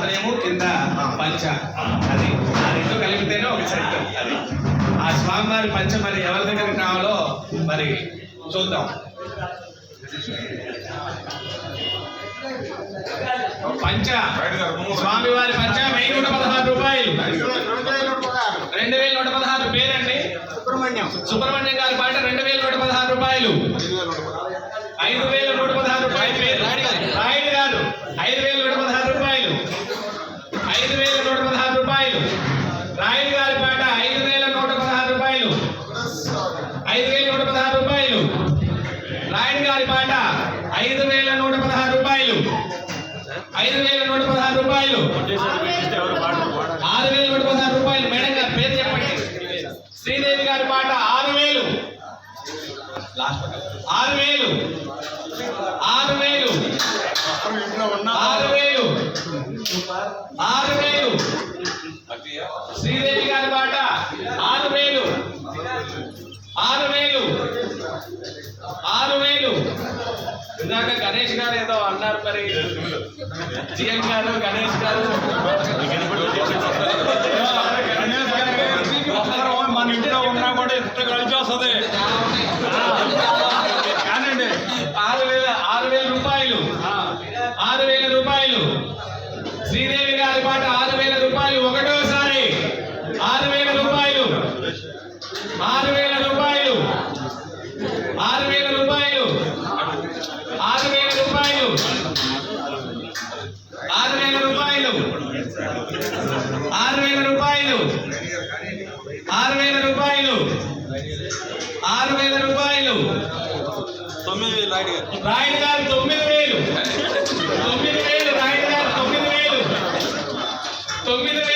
మంత్రము కింద పంచ. అది. ఆ రెండు కలిపితేనే ఒక సెట్. అది. ఆ స్వామివారి పంచ మరి ఎవరి దగ్గరికి కావాలో మరి చూద్దాం. పంచ. స్వామివారి పంచ వెయ్యి నూట పదహారు రూపాయలు. రెండు వేల నూట పదహారు. పేరండి? సుబ్రహ్మణ్యం. సుబ్రహ్మణ్యం గారి పాట రెండు ఆయన గారి పాట ఐదు వేల నూట పదహారు రూపాయలు. ఐదు వేల నూట పదహారు రూపాయలు. ఆరు వేల నూట పదహారు రూపాయలు. మేడం గారు పేరు చెప్పండి. శ్రీదేవి గారి పాట ఆరు వేలు. ఆరు వేలు. ఆరు వేలు. ఆరు వేలు. ఆరు వేలు. శ్రీదేవి గారి పాట ఆరు వేలు ఆరు వేలు. ఆరు వేలు. ఇందాక గణేష్ గారు ఏదో అన్నారు మరి. జిఎం గారు గణేష్ గారు. మన ఇంట్లో ఉన్నా కూడా ఎంత కలిసి వస్తుంది కానండి. ఆరు వేల ఆరు వేల రూపాయలు. ఆరు వేల రూపాయలు. శ్రీదేవి గారి పాట ఆరు వేల రూపాయలు. ఒకటోసారి. ఆరు వేల రూపాయలు. ఆరు వేల రూపాయలు. ఆరు వేల ఆరు వేల రూపాయలు. ఆరు వేల రూపాయలు. ఆరు వేల రూపాయలు. ఆరు వేల రూపాయలు. ఆరు వేల రూపాయలు. తొమ్మిది వేలు రాయుడు గారు తొమ్మిది వేలు. తొమ్మిది వేలు రాయుడు గారు తొమ్మిది వేలు. తొమ్మిది